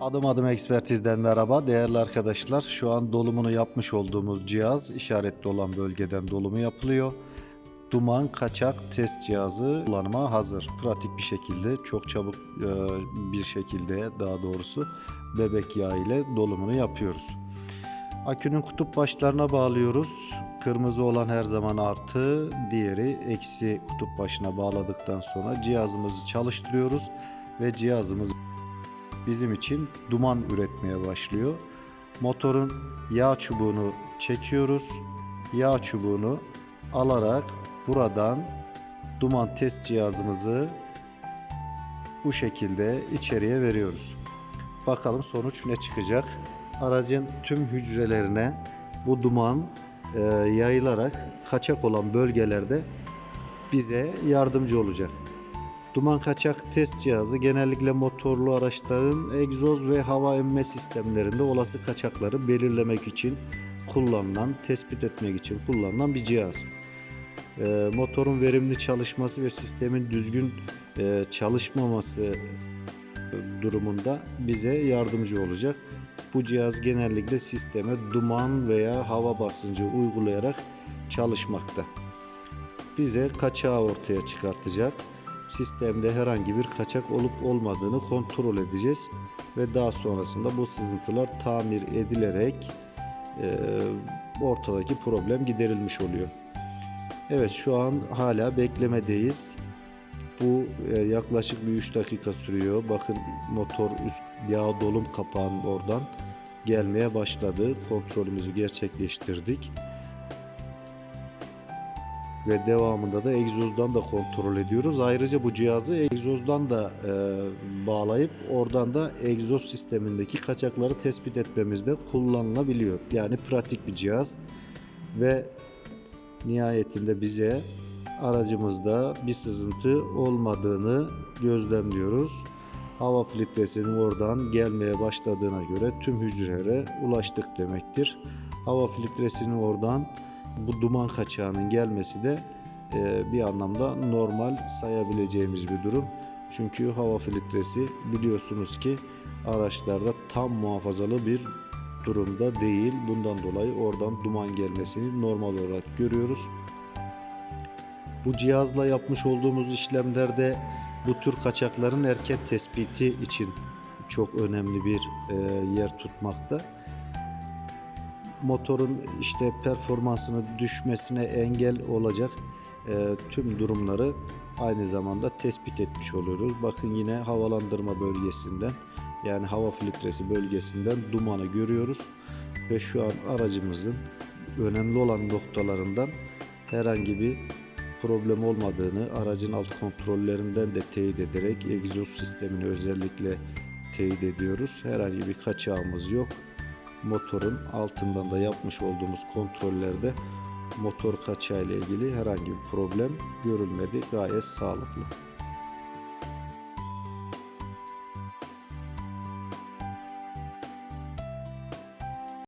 Adım adım ekspertizden merhaba değerli arkadaşlar. Şu an dolumunu yapmış olduğumuz cihaz işaretli olan bölgeden dolumu yapılıyor. Duman kaçak test cihazı kullanıma hazır. Pratik bir şekilde çok çabuk e, bir şekilde daha doğrusu bebek yağı ile dolumunu yapıyoruz. Akünün kutup başlarına bağlıyoruz. Kırmızı olan her zaman artı, diğeri eksi kutup başına bağladıktan sonra cihazımızı çalıştırıyoruz ve cihazımız bizim için duman üretmeye başlıyor. Motorun yağ çubuğunu çekiyoruz. Yağ çubuğunu alarak buradan duman test cihazımızı bu şekilde içeriye veriyoruz. Bakalım sonuç ne çıkacak? Aracın tüm hücrelerine bu duman e, yayılarak kaçak olan bölgelerde bize yardımcı olacak. Duman kaçak test cihazı genellikle motorlu araçların egzoz ve hava emme sistemlerinde olası kaçakları belirlemek için kullanılan, tespit etmek için kullanılan bir cihaz. E, motorun verimli çalışması ve sistemin düzgün e, çalışmaması durumunda bize yardımcı olacak. Bu cihaz genellikle sisteme duman veya hava basıncı uygulayarak çalışmakta. Bize kaçağı ortaya çıkartacak. Sistemde herhangi bir kaçak olup olmadığını kontrol edeceğiz ve daha sonrasında bu sızıntılar tamir edilerek e, ortadaki problem giderilmiş oluyor. Evet şu an hala beklemedeyiz. Bu e, yaklaşık bir 3 dakika sürüyor. Bakın motor üst yağ dolum kapağının oradan gelmeye başladı. Kontrolümüzü gerçekleştirdik. Ve devamında da egzozdan da kontrol ediyoruz. Ayrıca bu cihazı egzozdan da e, bağlayıp oradan da egzoz sistemindeki kaçakları tespit etmemizde kullanılabiliyor. Yani pratik bir cihaz ve nihayetinde bize aracımızda bir sızıntı olmadığını gözlemliyoruz. Hava filtresinin oradan gelmeye başladığına göre tüm hücrelere ulaştık demektir. Hava filtresinin oradan bu duman kaçağının gelmesi de e, bir anlamda normal sayabileceğimiz bir durum. Çünkü hava filtresi biliyorsunuz ki araçlarda tam muhafazalı bir durumda değil. Bundan dolayı oradan duman gelmesini normal olarak görüyoruz. Bu cihazla yapmış olduğumuz işlemlerde bu tür kaçakların erken tespiti için çok önemli bir e, yer tutmakta. Motorun işte performansını düşmesine engel olacak e, tüm durumları aynı zamanda tespit etmiş oluyoruz. Bakın yine havalandırma bölgesinden yani hava filtresi bölgesinden dumanı görüyoruz ve şu an aracımızın önemli olan noktalarından herhangi bir problem olmadığını aracın alt kontrollerinden de teyit ederek egzoz sistemini özellikle teyit ediyoruz. Herhangi bir kaçağımız yok. Motorun altından da yapmış olduğumuz kontrollerde motor kaçağı ile ilgili herhangi bir problem görülmedi. Gayet sağlıklı.